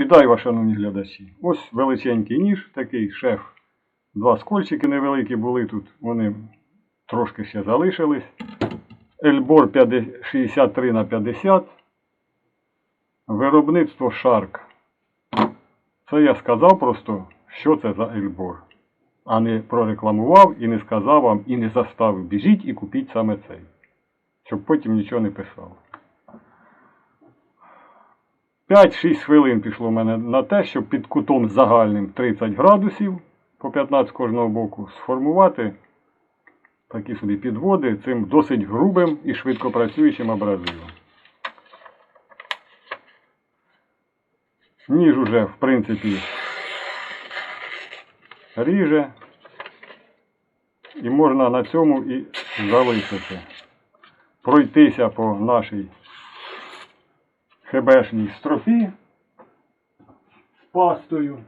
Вітаю вас, шановні глядачі. Ось величенький ніж, такий шеф. Два скольчики невеликі були тут, вони трошки ще залишились. Ельбор 63 на 50. Виробництво Shark. Це я сказав просто, що це за Ельбор. А не прорекламував і не сказав вам, і не заставив. Біжіть і купіть саме цей. Щоб потім нічого не писав. 5-6 хвилин пішло в мене на те, щоб під кутом загальним 30 градусів по 15 кожного боку сформувати такі собі підводи цим досить грубим і швидкопрацюючим абразивом. Ніж уже, в принципі, ріже. І можна на цьому і залишити. Пройтися по нашій хебешній строфі з пастою,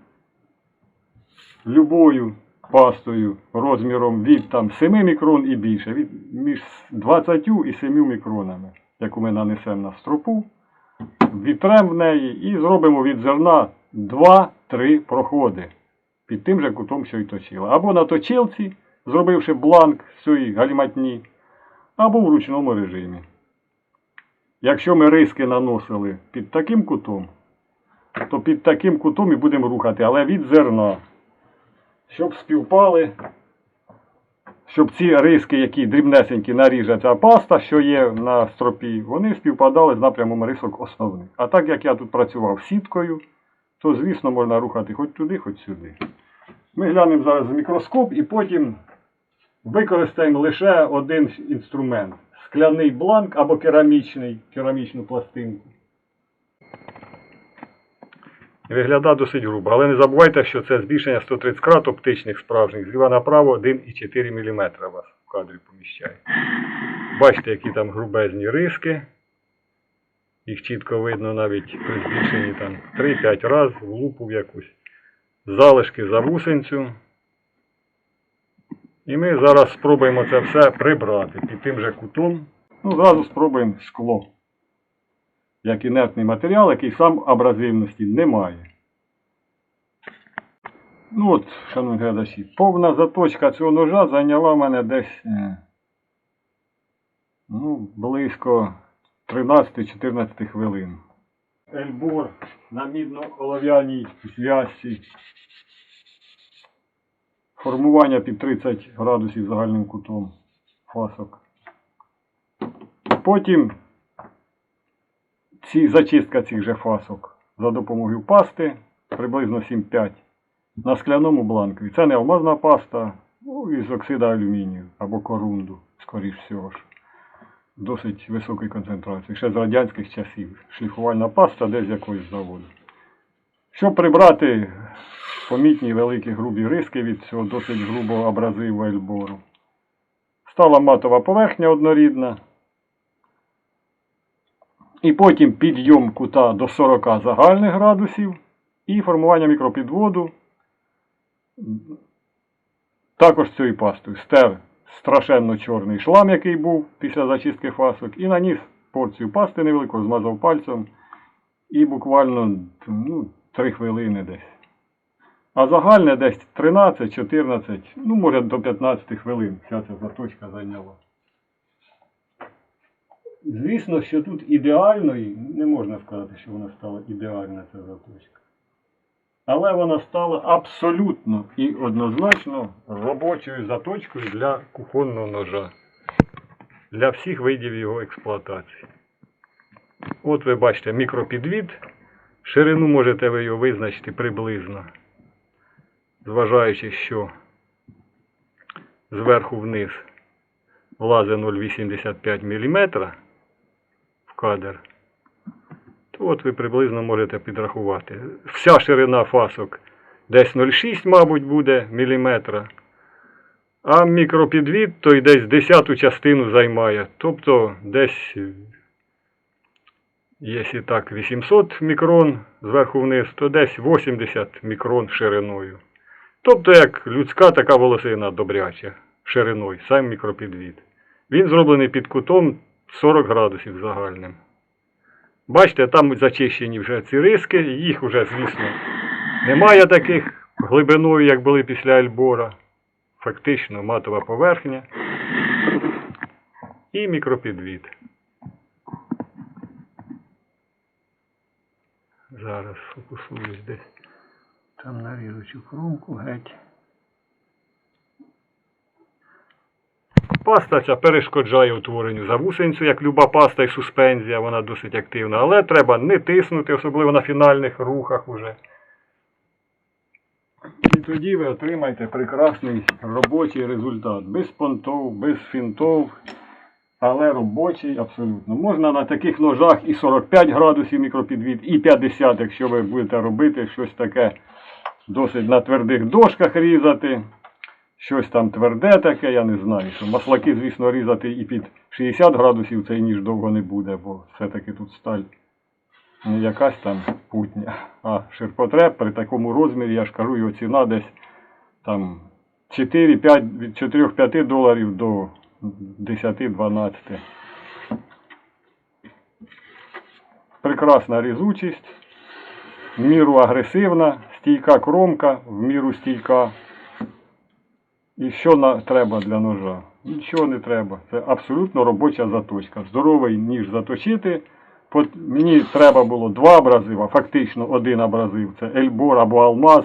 любою пастою розміром від там 7 мікрон і більше, від між 20 і 7 мікронами, яку ми нанесемо на стропу, вітрем в неї і зробимо від зерна 2-3 проходи під тим же кутом, що й точила. Або на точилці, зробивши бланк з цієї галіматні, або в ручному режимі. Якщо ми риски наносили під таким кутом, то під таким кутом і будемо рухати, але від зерна. Щоб співпали, щоб ці риски, які дрібнесенькі наріже ця паста, що є на стропі, вони співпадали з напрямом рисок основних. А так як я тут працював сіткою, то звісно можна рухати хоч туди, хоч сюди. Ми глянемо зараз в мікроскоп і потім використаємо лише один інструмент скляний бланк або керамічний, керамічну пластинку. Виглядає досить грубо, але не забувайте, що це збільшення 130 крат оптичних справжніх, зліва направо 1,4 мм вас в кадрі поміщає. Бачите, які там грубезні риски. Їх чітко видно навіть при збільшенні 3-5 разів в лупу в якусь. Залишки за вусенцю. І ми зараз спробуємо це все прибрати під тим же кутом. Ну, зразу спробуємо скло. Як інертний матеріал, який сам абразивності не має. Ну от, шановні глядачі, повна заточка цього ножа зайняла мене десь е, ну, близько 13-14 хвилин. Ельбор на мідно-олов'яній зв'язці. Формування під 30 градусів загальним кутом фасок. Потім ці, зачистка цих же фасок за допомогою пасти приблизно 7-5 на скляному бланкові. Це не алмазна паста, ну, із оксида алюмінію або корунду, скоріш всього ж. Досить високої концентрації. Ще з радянських часів. Шліфувальна паста десь з якогось заводу. Щоб прибрати помітні великі грубі риски від цього досить грубого абразиву ельбору. Стала матова поверхня однорідна. І потім підйом кута до 40 загальних градусів і формування мікропідводу. Також цією пастою стер страшенно чорний шлам, який був після зачистки фасок, і наніс порцію пасти невелику, змазав пальцем і буквально ну, 3 хвилини десь. А загальне десь 13-14, ну може до 15 хвилин вся ця заточка зайняла. Звісно, що тут ідеальної, не можна сказати, що вона стала ідеальна ця заточка. Але вона стала абсолютно і однозначно робочою заточкою для кухонного ножа. Для всіх видів його експлуатації. От ви бачите мікропідвід. Ширину можете ви його визначити приблизно. Зважаючи, що зверху вниз влазить 0,85 мм в кадр, то от ви приблизно можете підрахувати. Вся ширина фасок десь 0,6, мабуть, буде міліметра. А мікропідвід той десь десяту частину займає. Тобто десь, якщо так, 800 мікрон зверху вниз, то десь 80 мікрон шириною. Тобто як людська така волосина добряча шириною, сам мікропідвід. Він зроблений під кутом 40 градусів загальним. Бачите, там зачищені вже ці риски, їх вже, звісно, немає таких глибиною, як були після Альбора. Фактично матова поверхня і мікропідвід. Зараз фокусуюсь десь. Там наріжу цю кромку геть. Паста ця перешкоджає утворенню завусенцю, як люба паста і суспензія, вона досить активна. Але треба не тиснути, особливо на фінальних рухах уже. І тоді ви отримаєте прекрасний робочий результат. Без понтов, без фінтов, але робочий абсолютно. Можна на таких ножах і 45 градусів мікропідвід, і 50, якщо ви будете робити щось таке досить на твердих дошках різати. Щось там тверде таке, я не знаю. Що маслаки, звісно, різати і під 60 градусів цей ніж довго не буде, бо все-таки тут сталь не якась там путня. А ширпотреб при такому розмірі, я ж кажу, його ціна десь там 4-5, від 4-5 доларів до 10-12. Прекрасна різучість, в міру агресивна, стійка кромка, в міру стійка. І що треба для ножа? Нічого не треба. Це абсолютно робоча заточка. Здоровий ніж заточити. Мені треба було два абразива, фактично один абразив. Це Ельбор або Алмаз.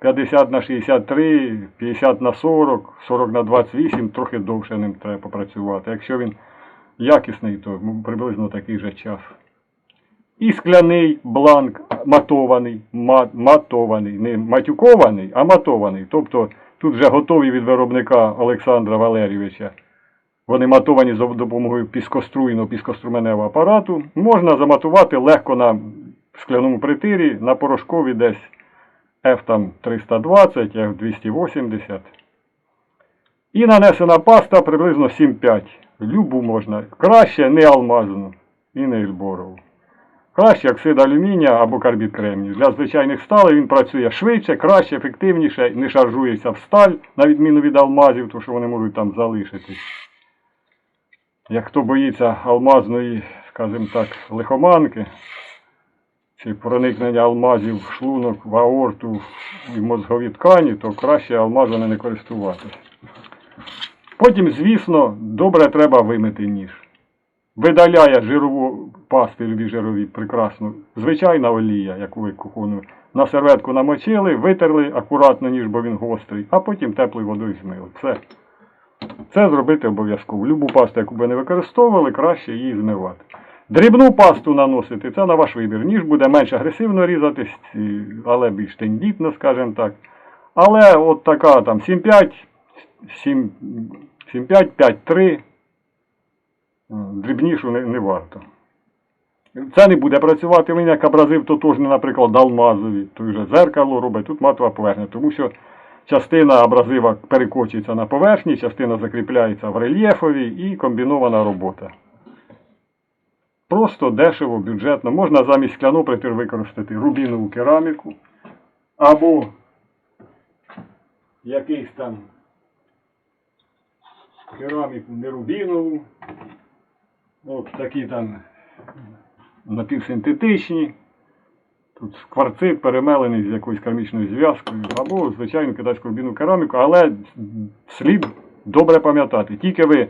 50 на 63, 50 на 40, 40 на 28, трохи довше ним треба попрацювати. Якщо він якісний, то ну, приблизно такий же час. І скляний бланк матований, ма- матований, не матюкований, а матований. Тобто тут вже готові від виробника Олександра Валерійовича. Вони матовані за допомогою піскоструйного піскоструменевого апарату. Можна заматувати легко на скляному притирі, на порошкові десь F там 320, F 280. І нанесена паста приблизно 7,5. Любу можна. Краще не алмазну і не ельборову. Краще оксид алюмінія або карбід кремнію. Для звичайних сталей він працює швидше, краще, ефективніше, не шаржується в сталь, на відміну від алмазів, тому що вони можуть там залишитись. Як хто боїться алмазної, скажімо так, лихоманки, чи проникнення алмазів в шлунок, в аорту і мозгові ткані, то краще алмазами не користуватися. Потім, звісно, добре треба вимити ніж. Видаляє жирову пасти, любі жирові, прекрасно. Звичайна олія, яку ви кухонну, на серветку намочили, витерли акуратно, ніж, бо він гострий, а потім теплою водою змили. Все. Це зробити обов'язково. Любу пасту, яку би не використовували, краще її змивати. Дрібну пасту наносити, це на ваш вибір. Ніж буде менш агресивно різатись, але більш тендітно, скажімо так. Але от така там 7,5, 7, 7,5, 5,3. м, Дрібнішу не, не варто. Це не буде працювати. Він як абразив тотожний, наприклад, алмазові. Той же зеркало робить, тут матова поверхня. Тому що частина абразива перекочується на поверхні, частина закріпляється в рельєфові і комбінована робота. Просто дешево, бюджетно. Можна замість скляну притир використати рубінову кераміку або якийсь там кераміку не рубінову. От такі там напівсинтетичні. Тут кварцит перемелений з якоюсь керамічною зв'язкою, або, звичайно, китайську рубіну кераміку, але слід добре пам'ятати. Тільки ви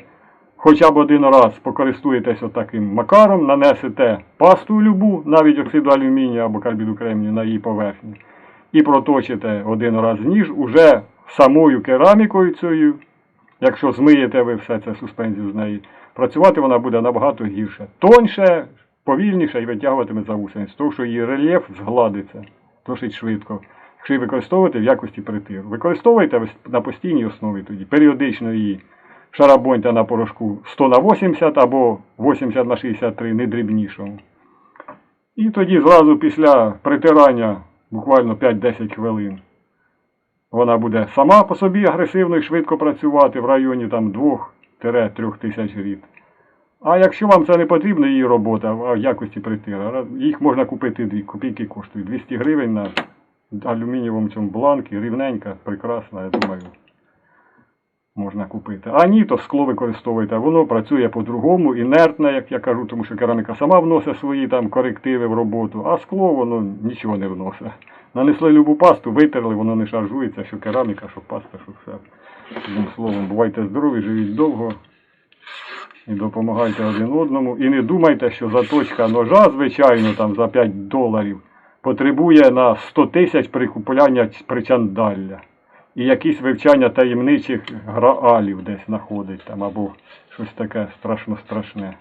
хоча б один раз покористуєтесь отаким макаром, нанесете пасту любу, навіть оксиду алюмінія або карбіду кремнію на її поверхні, і проточите один раз ніж уже самою керамікою цією, якщо змиєте ви все це суспензію з неї, працювати вона буде набагато гірше. Тоньше, повільніше і витягуватиме за гусениць, тому що її рельєф згладиться досить швидко. Якщо її використовувати в якості притиру. Використовуйте на постійній основі тоді, періодично її шарабоньте на порошку 100 на 80 або 80 на 63, не дрібнішому. І тоді зразу після притирання, буквально 5-10 хвилин, вона буде сама по собі агресивно і швидко працювати в районі там 2-3 тисяч рід. А якщо вам це не потрібно, її робота в якості притира, їх можна купити дві копійки коштують 200 гривень на алюмінієвому цьому бланкі, рівненька, прекрасна, я думаю. Можна купити. А ні, то скло використовуйте. Воно працює по-другому, інертне, як я кажу, тому що кераміка сама вносить свої там корективи в роботу, а скло воно нічого не вносить. Нанесли любу пасту, витерли, воно не шаржується, що кераміка, що паста, що все. Одним словом, бувайте здорові, живіть довго і допомагайте один одному. І не думайте, що заточка ножа, звичайно, там за 5 доларів потребує на 100 тисяч прикупляння причандалля. І якісь вивчання таємничих граалів десь знаходить там, або щось таке страшно страшне.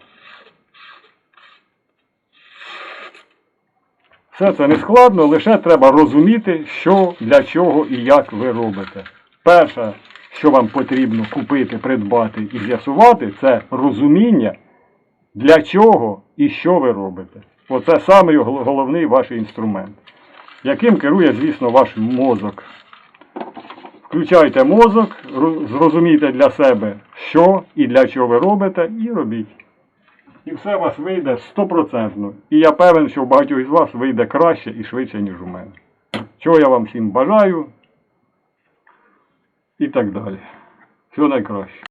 Все це не складно, лише треба розуміти, що, для чого і як ви робите. Перше, що вам потрібно купити, придбати і з'ясувати, це розуміння, для чого і що ви робите. Оце самий головний ваш інструмент, яким керує, звісно, ваш мозок. Включайте мозок, зрозумійте для себе, що і для чого ви робите, і робіть. І все у вас вийде стопроцентно. І я певен, що у багатьох із вас вийде краще і швидше, ніж у мене. Чого я вам всім бажаю. І так далі. Всього найкраще.